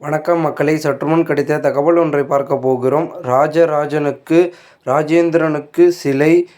வணக்கம் மக்களை. சற்றுமுன் கிடைத்த தகவல் ஒன்றை பார்க்க போகிறோம். ராஜராஜனுக்கு ராஜேந்திரனுக்கு சிலை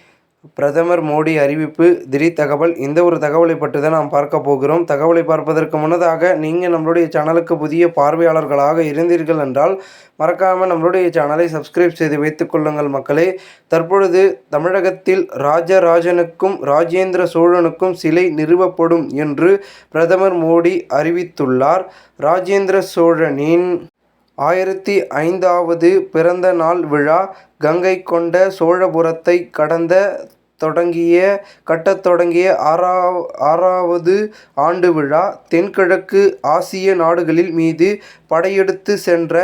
பிரதமர் மோடி அறிவிப்பு திடீர் தகவல் இந்த ஒரு தகவலை பற்றி தான் நாம் பார்க்க போகிறோம். தகவலை பார்ப்பதற்கு முன்னதாக நீங்கள் நம்மளுடைய சேனலுக்கு புதிய பார்வையாளர்களாக இருந்தீர்கள் என்றால் மறக்காமல் நம்மளுடைய சேனலை சப்ஸ்கிரைப் செய்து வைத்துக் கொள்ளுங்கள் மக்களே. தற்பொழுது தமிழகத்தில் ராஜராஜனுக்கும் ராஜேந்திர சோழனுக்கும் சிலை நிறுவப்படும் என்று பிரதமர் மோடி அறிவித்துள்ளார். ராஜேந்திர சோழனின் ஆயிரத்தி ஐந்தாவது பிறந்த நாள் விழா கங்கை கொண்ட சோழபுரத்தை கடந்த தொடங்கிய கட்டத் தொடங்கிய ஆறா ஆறாவது ஆண்டு விழா தென்கிழக்கு ஆசிய நாடுகளில் மீது படையெடுத்து சென்ற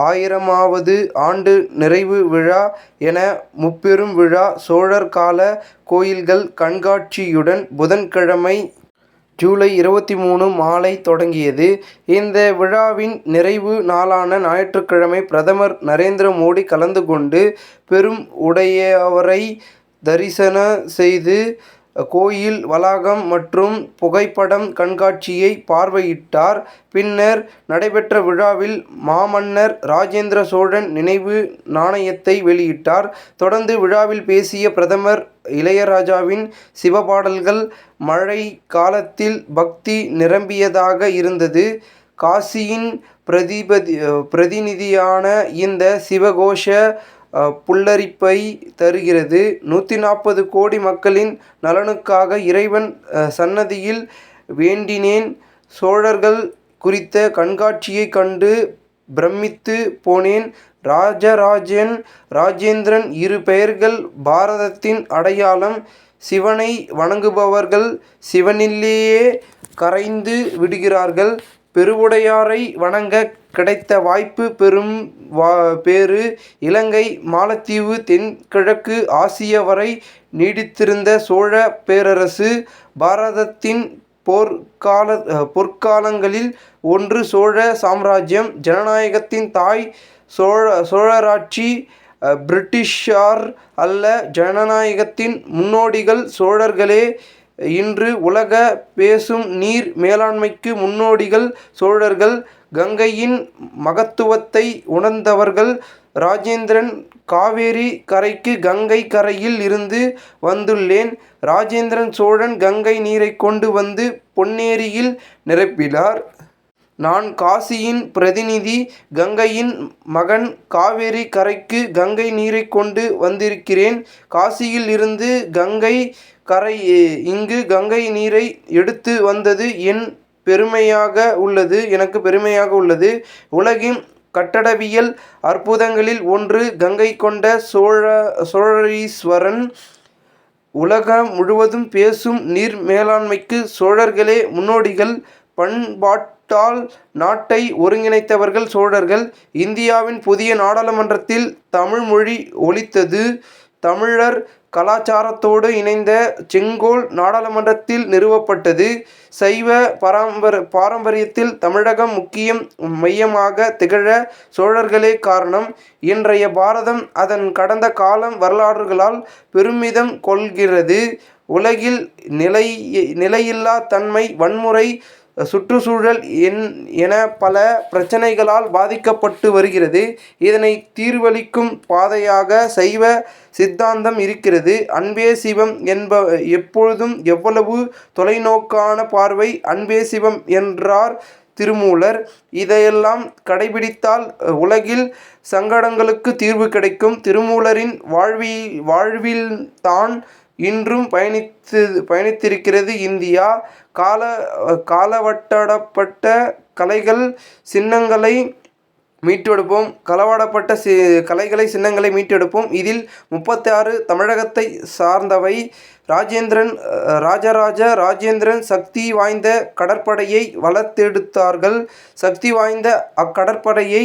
ஆயிரமாவது ஆண்டு நிறைவு விழா என முப்பெரும் விழா சோழர் கால கோயில்கள் கண்காட்சியுடன் புதன்கிழமை ஜூலை இருபத்தி மூணு மாலை தொடங்கியது. இந்த விழாவின் நிறைவு நாளான ஞாயிற்றுக்கிழமை பிரதமர் நரேந்திர மோடி கலந்து கொண்டு பெரும் உடையவரை தரிசன செய்து கோயில் வளாகம் மற்றும் புகைப்படம் கண்காட்சியை பார்வையிட்டார். பின்னர் நடைபெற்ற விழாவில் மாமன்னர் ராஜேந்திர சோழன் நினைவு நாணயத்தை வெளியிட்டார். தொடர்ந்து விழாவில் பேசிய பிரதமர் இளையராஜாவின் சிவபாடல்கள் மழை காலத்தில் பக்தி நிரம்பியதாக இருந்தது. காசியின் பிரதிபதி பிரதிநிதியான இந்த சிவகோஷ புல்லரிப்பை தருகிறது. நூற்றி நாற்பது கோடி மக்களின் நலனுக்காக இறைவன் சன்னதியில் வேண்டினேன். சோழர்கள் குறித்த கண்காட்சியை கண்டு பிரமித்து போனேன். ராஜராஜன் ராஜேந்திரன் இரு பெயர்கள் பாரதத்தின் அடையாளம். சிவனை வணங்குபவர்கள் சிவனிலேயே கரைந்து விடுகிறார்கள். பெருவுடையாரை வணங்க கிடைத்த வாய்ப்பு பெரும் வா பேறு. இலங்கை மாலத்தீவு தென்கிழக்கு ஆசியா வரை நீடித்திருந்த சோழ பேரரசு பாரதத்தின் போர்க்கால பொற்காலங்களில் ஒன்று சோழ சாம்ராஜ்யம் ஜனநாயகத்தின் தாய் சோழ சோழராட்சி பிரிட்டிஷார் அல்ல. ஜனநாயகத்தின் முன்னோடிகள் சோழர்களே. இன்று உலக பேசும் நீர் மேலாண்மைக்கு முன்னோடிகள் சோழர்கள் கங்கையின் மகத்துவத்தை உணர்ந்தவர்கள் ராஜேந்திரன் காவேரி கரைக்கு கங்கை கரையில் இருந்து வந்துள்ளேன். ராஜேந்திரன் சோழன் கங்கை நீரை கொண்டு வந்து பொன்னேரியில் நிரப்பினார். நான் காசியின் பிரதிநிதி கங்கையின் மகன் காவேரி கரைக்கு கங்கை நீரை கொண்டு வந்திருக்கிறேன். காசியில் இருந்து கங்கை கரை இங்கு கங்கை நீரை எடுத்து வந்தது என் பெருமையாக உள்ளது எனக்கு பெருமையாக உள்ளது. உலகின் கட்டடவியல் அற்புதங்களில் ஒன்று கங்கை கொண்ட சோழ சோழரீஸ்வரன். உலகம் முழுவதும் பேசும் நீர் மேலாண்மைக்கு சோழர்களே முன்னோடிகள் பண்பாட்டால் நாட்டை ஒருங்கிணைத்தவர்கள் சோழர்கள் இந்தியாவின் புதிய நாடாளுமன்றத்தில் தமிழ் மொழி ஒலித்தது. தமிழர் கலாச்சாரத்தோடு இணைந்த செங்கோல் நாடாளுமன்றத்தில் நிறுவப்பட்டது. சைவ பாரம்பர பாரம்பரியத்தில் தமிழகம் முக்கியம் மையமாக திகழ சோழர்களே காரணம். இன்றைய பாரதம் அதன் கடந்த காலம் வரலாறுகளால் பெருமிதம் கொள்கிறது. உலகில் நிலை நிலையில்லா தன்மை வன்முறை சுற்றுச்சூழல் என் என பல பிரச்சனைகளால் பாதிக்கப்பட்டு வருகிறது. இதனை தீர்வளிக்கும் பாதையாக சைவ சித்தாந்தம் இருக்கிறது. அன்பே சிவம் என்ப எப்பொழுதும் எவ்வளவு தொலைநோக்கான பார்வை அன்பே சிவம் என்றார் திருமூலர். இதையெல்லாம் கடைபிடித்தால் உலகில் சங்கடங்களுக்கு தீர்வு கிடைக்கும். திருமூலரின் வாழ்வி வாழ்வில்தான் இன்றும் பயணித்து பயணித்திருக்கிறது இந்தியா. கால காலவட்டப்பட்ட கலைகள் சின்னங்களை மீட்டெடுப்போம். களவாடப்பட்ட சி கலைகளை சின்னங்களை மீட்டெடுப்போம். இதில் முப்பத்தி ஆறு தமிழகத்தை சார்ந்தவை. ராஜேந்திரன் ராஜராஜ ராஜேந்திரன் சக்தி வாய்ந்த கடற்படையை வளர்த்தெடுத்தார்கள். சக்தி வாய்ந்த அக்கடற்படையை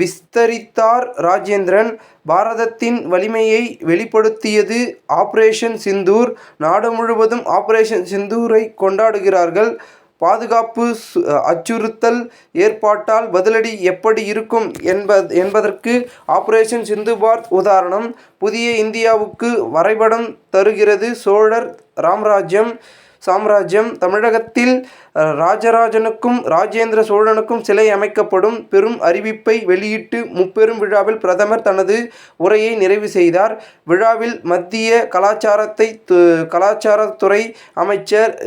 விஸ்தரித்தார் ராஜேந்திரன். பாரதத்தின் வலிமையை வெளிப்படுத்தியது ஆப்ரேஷன் சிந்தூர். நாடு முழுவதும் ஆப்ரேஷன் சிந்தூரை கொண்டாடுகிறார்கள். பாதுகாப்பு அச்சுறுத்தல் ஏற்பாட்டால் பதிலடி எப்படி இருக்கும் என்ப என்பதற்கு ஆப்ரேஷன் சிந்துபாத் உதாரணம் புதிய இந்தியாவுக்கு வரைபடம் தருகிறது சோழர் ராம்ராஜ்யம் சாம்ராஜ்யம். தமிழகத்தில் ராஜராஜனுக்கும் ராஜேந்திர சோழனுக்கும் சிலை அமைக்கப்படும் பெரும் அறிவிப்பை வெளியிட்டு முப்பெரும் விழாவில் பிரதமர் தனது உரையை நிறைவு செய்தார். விழாவில் மத்திய கலாச்சாரத்தை து- கலாச்சாரத்துறை அமைச்சர்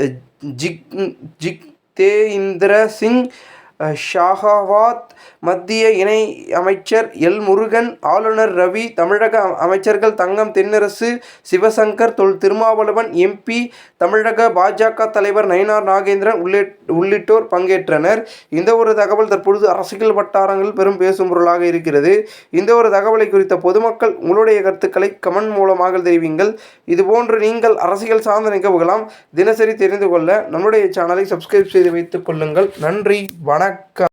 जिग इंद्र सिंह சிங் ஷாகாவாத் மத்திய இணை அமைச்சர் எல் முருகன் ஆளுநர் ரவி தமிழக அமைச்சர்கள் தங்கம் தென்னரசு சிவசங்கர் தொல் திருமாவளவன் எம்பி தமிழக பாஜக தலைவர் நயினார் நாகேந்திரன் உள்ளிட் உள்ளிட்டோர் பங்கேற்றனர். இந்த ஒரு தகவல் தற்பொழுது அரசியல் வட்டாரங்கள் பெரும் பேசும் பொருளாக இருக்கிறது. இந்த ஒரு தகவலை குறித்த பொதுமக்கள் உங்களுடைய கருத்துக்களை கமெண்ட் மூலமாக தெரிவிங்கள். இதுபோன்று நீங்கள் அரசியல் சார்ந்த நிகழ்வுகளாம் தினசரி தெரிந்து கொள்ள நம்முடைய சேனலை சப்ஸ்கிரைப் செய்து வைத்துக் கொள்ளுங்கள். நன்றி வணக்கம். как а,